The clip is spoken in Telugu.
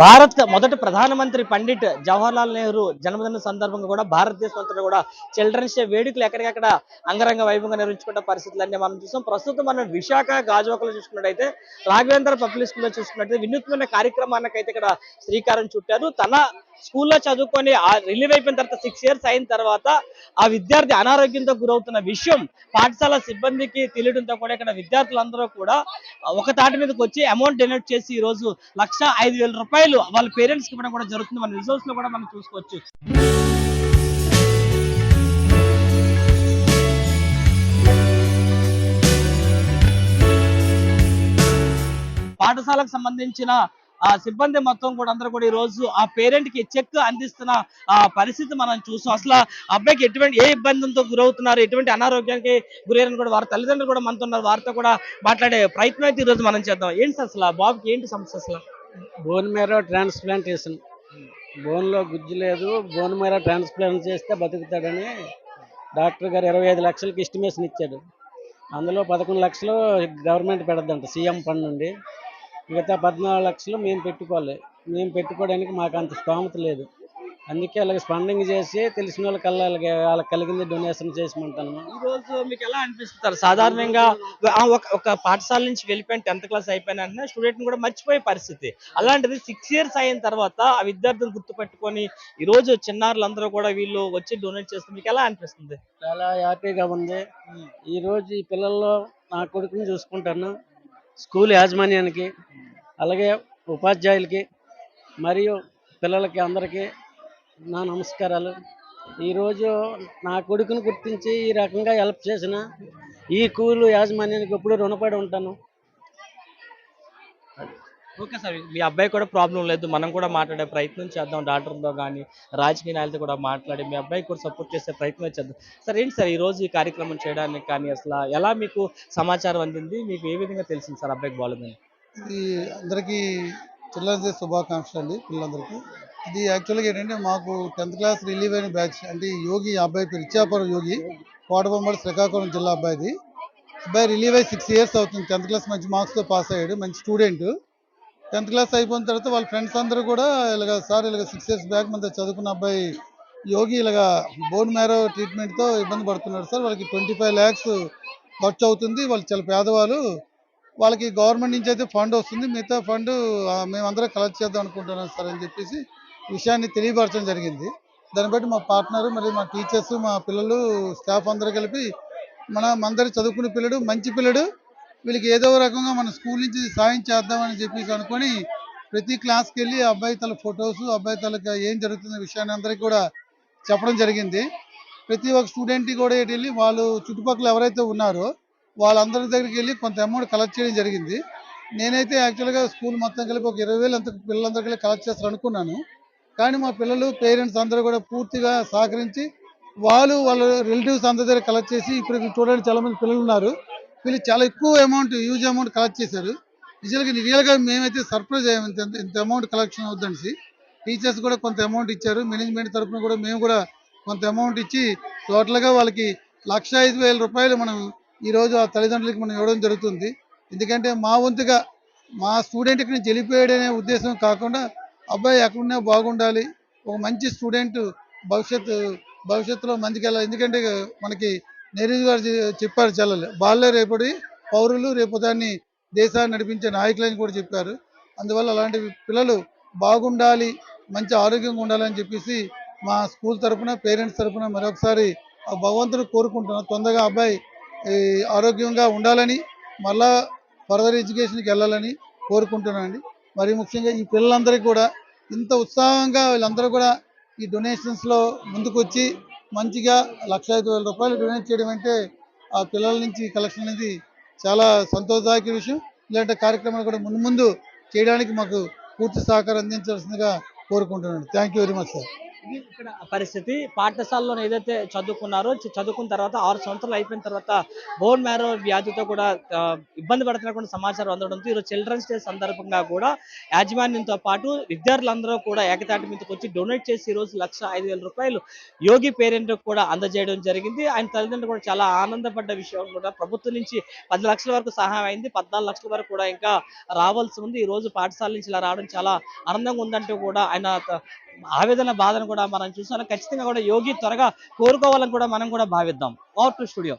భారత్ మొదటి ప్రధానమంత్రి పండిట్ జవహర్లాల్ నెహ్రూ జన్మదిన సందర్భంగా కూడా భారతదేశం అంతా కూడా చిల్డ్రన్స్ డే వేడుకలు ఎక్కడికక్కడ అంగరంగ వైభవంగా నిర్వహించుకున్న పరిస్థితులన్నీ మనం చూసాం. ప్రస్తుతం మనం విశాఖ గాజువాకలో చూసుకున్నట్టయితే రాఘవేంద్ర పబ్లిక్ స్కూల్లో చూసుకున్నట్టయితే వినూత్నమైన కార్యక్రమానికి అయితే ఇక్కడ శ్రీకారం చుట్టారు. తన స్కూల్లో చదువుకొని రిలీవ్ అయిపోయిన తర్వాత సిక్స్ ఇయర్స్ అయిన తర్వాత ఆ విద్యార్థి అనారోగ్యంతో గురవుతున్న విషయం పాఠశాల సిబ్బందికి తెలియడంతో కూడా ఇక్కడ విద్యార్థులందరూ కూడా ఒక తాటి మీదకి వచ్చి అమౌంట్ డొనేట్ చేసి ఈ రోజు లక్ష ఐదు వేల రూపాయలు వాళ్ళ పేరెంట్స్కి ఇవ్వడం కూడా జరుగుతుంది. మన రిజల్ట్స్లో కూడా మనం చూసుకోవచ్చు. పాఠశాలకు సంబంధించిన ఆ సిబ్బంది మొత్తం కూడా అందరూ కూడా ఈ రోజు ఆ పేరెంట్కి చెక్ అందిస్తున్న ఆ పరిస్థితి మనం చూసాం. అసలు ఆ అబ్బాయికి ఎటువంటి ఏ ఇబ్బందులతో గురవుతున్నారు? ఎటువంటి అనారోగ్యానికి గురయ్యారని కూడా వారి తల్లిదండ్రులు కూడా మనతో ఉన్నారు. వారితో కూడా మాట్లాడే ప్రయత్నం అయితే ఈ రోజు మనం చేద్దాం. ఏంటి అసలు బాబుకి ఏంటి సమస్య అసలు? బోన్ మేరో ట్రాన్స్ప్లాంటేషన్ బోన్లో గుజ్జు లేదు. బోన్ మేరో ట్రాన్స్ప్లాంట్ చేస్తే బతుకుతాడని డాక్టర్ గారు ఇరవై ఐదు లక్షలకి ఎస్టిమేషన్ ఇచ్చాడు. అందులో పదకొండు లక్షలు గవర్నమెంట్ పెడద్దంట సీఎం ఫండ్ నుండి. మిగతా పద్నాలుగు లక్షలు మేము పెట్టుకోవాలి. మేము పెట్టుకోవడానికి మాకు అంత స్తోమత లేదు. అందుకే అలాగే స్పండింగ్ చేసి తెలిసిన వాళ్ళకి వాళ్ళకి వాళ్ళకి కలిగింది డొనేషన్ చేసిమంటాను ఈ రోజు మీకు ఎలా అనిపిస్తారు? సాధారణంగా ఒక- పాఠశాల నుంచి వెళ్ళిపోయిన టెన్త్ క్లాస్ అయిపోయిన వెంటనే స్టూడెంట్ కూడా మర్చిపోయే పరిస్థితి. అలాంటిది సిక్స్ ఇయర్స్ అయిన తర్వాత ఆ విద్యార్థులు గుర్తుపెట్టుకొని ఈ రోజు చిన్నారులందరూ కూడా వీళ్ళు వచ్చి డొనేట్ చేస్తే మీకు ఎలా అనిపిస్తుంది? చాలా హ్యాపీగా ఉంది. ఈ రోజు ఈ పిల్లల్లో నా కొడుకుని చూసుకుంటాను. స్కూల్ యాజమాన్యానికి అలాగే ఉపాధ్యాయులకి మరియు పిల్లలకి అందరికీ నా నమస్కారాలు. ఈరోజు నా కొడుకుని గుర్తించి ఈ రకంగా హెల్ప్ చేసిన ఈ స్కూల్ యాజమాన్యానికి ఎప్పుడు రుణపడి ఉంటాను. ఓకే సార్ మీ అబ్బాయి కూడా ప్రాబ్లం లేదు. మనం కూడా మాట్లాడే ప్రయత్నం చేద్దాం. డాక్టర్తో కానీ రాజకీయ నాయకులతో కూడా మాట్లాడి మీ అబ్బాయి కూడా సపోర్ట్ చేసే ప్రయత్నం చేద్దాం. సార్ ఏంటి సార్ ఈ రోజు ఈ కార్యక్రమం చేయడానికి కానీ అసలు ఎలా మీకు సమాచారం అందింది? మీకు ఏ విధంగా తెలిసింది సార్ అబ్బాయికి బాగుందని ఇది అందరికీ చిల్డ్రన్స్ డే శుభాకాంక్షలు అండి పిల్లలందరికీ. ఇది యాక్చువల్గా ఏంటంటే మాకు టెన్త్ క్లాస్ రిలీవ్ అయిన బ్యాచ్ అంటే యోగి ఆ అబ్బాయి పేరు ఇచ్చాపురం యోగి కోటబొమ్మడి శ్రీకాకుళం జిల్లా అబ్బాయిది. అబ్బాయి రిలీవ్ అయ్యి సిక్స్ ఇయర్స్ అవుతుంది. టెన్త్ క్లాస్ మంచి మార్క్స్తో పాస్ అయ్యాడు. మంచి స్టూడెంట్ టెన్త్ క్లాస్ అయిపోయిన తర్వాత వాళ్ళ ఫ్రెండ్స్ అందరూ కూడా ఇలాగ సార్ ఇలాగ సిక్స్ ఇయర్స్ బ్యాక్ మీద చదువుకున్న అబ్బాయి యోగి ఇలాగ బోన్ మ్యారో ట్రీట్మెంట్తో ఇబ్బంది పడుతున్నాడు సార్. వాళ్ళకి ట్వంటీ ఫైవ్ ల్యాక్స్ ఖర్చు అవుతుంది. వాళ్ళు చాలా పేదవాళ్ళు. వాళ్ళకి గవర్నమెంట్ నుంచి అయితే ఫండ్ వస్తుంది. మిగతా ఫండ్ మేమందరం కలెక్ట్ చేద్దాం అనుకుంటున్నాం సార్ అని చెప్పేసి విషయాన్ని తెలియపరచడం జరిగింది. దాన్ని బట్టి మా పార్ట్నర్ మరి మా టీచర్స్ మా పిల్లలు స్టాఫ్ అందరూ కలిపి మన అందరి చదువుకునే పిల్లడు మంచి పిల్లడు వీళ్ళకి ఏదో రకంగా మన స్కూల్ నుంచి సాయం చేద్దామని చెప్పేసి అనుకొని ప్రతి క్లాస్కి వెళ్ళి అబ్బాయి తల ఫొటోస్ అబ్బాయి తలకి ఏం జరుగుతున్న విషయాన్ని అందరికీ కూడా చెప్పడం జరిగింది. ప్రతి ఒక్క స్టూడెంట్కి కూడా ఇటు వెళ్ళి వాళ్ళు చుట్టుపక్కల ఎవరైతే ఉన్నారో వాళ్ళందరి దగ్గరికి వెళ్ళి కొంత అమౌంట్ కలెక్ట్ చేయడం జరిగింది. నేనైతే యాక్చువల్గా స్కూల్ మొత్తం కలిపి ఒక ఇరవై వేలు అంత పిల్లలందరికీ కలెక్ట్ చేస్తారు అనుకున్నాను. కానీ మా పిల్లలు పేరెంట్స్ అందరూ కూడా పూర్తిగా సహకరించి వాళ్ళు వాళ్ళ రిలేటివ్స్ అందరి దగ్గర కలెక్ట్ చేసి ఇప్పుడు చూడడానికి చూడండి చాలా మంది పిల్లలు ఉన్నారు. వీళ్ళు చాలా ఎక్కువ అమౌంట్ హ్యూజ్ అమౌంట్ కలెక్ట్ చేశారు. నిజంగా రియల్గా మేమైతే సర్ప్రైజ్ అయ్యాము ఇంత ఇంత అమౌంట్ కలెక్షన్ అవుతుందని టీచర్స్ కూడా కొంత అమౌంట్ ఇచ్చారు. మేనేజ్మెంట్ తరఫున కూడా మేము కూడా కొంత అమౌంట్ ఇచ్చి టోటల్గా వాళ్ళకి లక్ష ఐదు వేల రూపాయలు మనం ఈరోజు ఆ తల్లిదండ్రులకి మనం ఇవ్వడం జరుగుతుంది. ఎందుకంటే మా వంతుగా మా స్టూడెంట్ నేను నుంచి వెళ్ళిపోయాడనే ఉద్దేశం కాకుండా అబ్బాయి ఎక్కడున్నా బాగుండాలి. ఒక మంచి స్టూడెంట్ భవిష్యత్తు భవిష్యత్తులో మంచిగా వెళ్ళాలి. ఎందుకంటే మనకి నెహ్రూ గారు చెప్పారు చల్లలు. బాలలే రేపటి పౌరులు రేపు దాన్ని దేశాన్ని నడిపించే నాయకులని కూడా చెప్పారు. అందువల్ల అలాంటి పిల్లలు బాగుండాలి మంచి ఆరోగ్యంగా ఉండాలని చెప్పేసి మా స్కూల్ తరపున పేరెంట్స్ తరఫున మరొకసారి ఆ భగవంతుడు కోరుకుంటున్నాం. తొందరగా అబ్బాయి ఆరోగ్యంగా ఉండాలని మళ్ళా ఫర్దర్ ఎడ్యుకేషన్కి వెళ్ళాలని కోరుకుంటున్నానండి. మరి ముఖ్యంగా ఈ పిల్లలందరికీ కూడా ఇంత ఉత్సాహంగా వీళ్ళందరూ కూడా ఈ డొనేషన్స్లో ముందుకొచ్చి మంచిగా లక్ష ఐదు వేల రూపాయలు డొనేట్ చేయడం అంటే ఆ పిల్లల నుంచి కలెక్షన్ అనేది చాలా సంతోషదాయక విషయం. ఇలాంటి కార్యక్రమాలు కూడా ముందు ముందు చేయడానికి మాకు పూర్తి సహకారం అందించాల్సిందిగా కోరుకుంటున్నాను. Thank you very much sir ఇక్కడ పరిస్థితి పాఠశాలలో ఏదైతే చదువుకున్నారో చదువుకున్న తర్వాత ఆరు సంవత్సరాలు అయిపోయిన తర్వాత బోన్ మ్యారో వ్యాధితో కూడా ఇబ్బంది పడుతున్నటువంటి సమాచారం అందడంతో ఈరోజు చిల్డ్రన్స్ డే సందర్భంగా కూడా యాజమాన్యంతో పాటు విద్యార్థులందరూ కూడా ఏకతాటి మీదకి వచ్చి డొనేట్ చేసి ఈ రోజు లక్ష ఐదు వేల రూపాయలు యోగి పేరెంట్ కూడా అందజేయడం జరిగింది. ఆయన తల్లిదండ్రులు కూడా చాలా ఆనందపడ్డ విషయం కూడా ప్రభుత్వం నుంచి పది లక్షల వరకు సహాయం అయింది. పద్నాలుగు లక్షల వరకు కూడా ఇంకా రావాల్సి ఉంది. ఈ రోజు పాఠశాల నుంచి ఇలా రావడం చాలా ఆనందంగా ఉందంటూ కూడా ఆయన ఆవేదన బాధను కూడా మనం చూసాం ఖచ్చితంగా కూడా యోగి త్వరగా కోరుకోవాలని కూడా మనం కూడా భావిద్దాం. Out to studio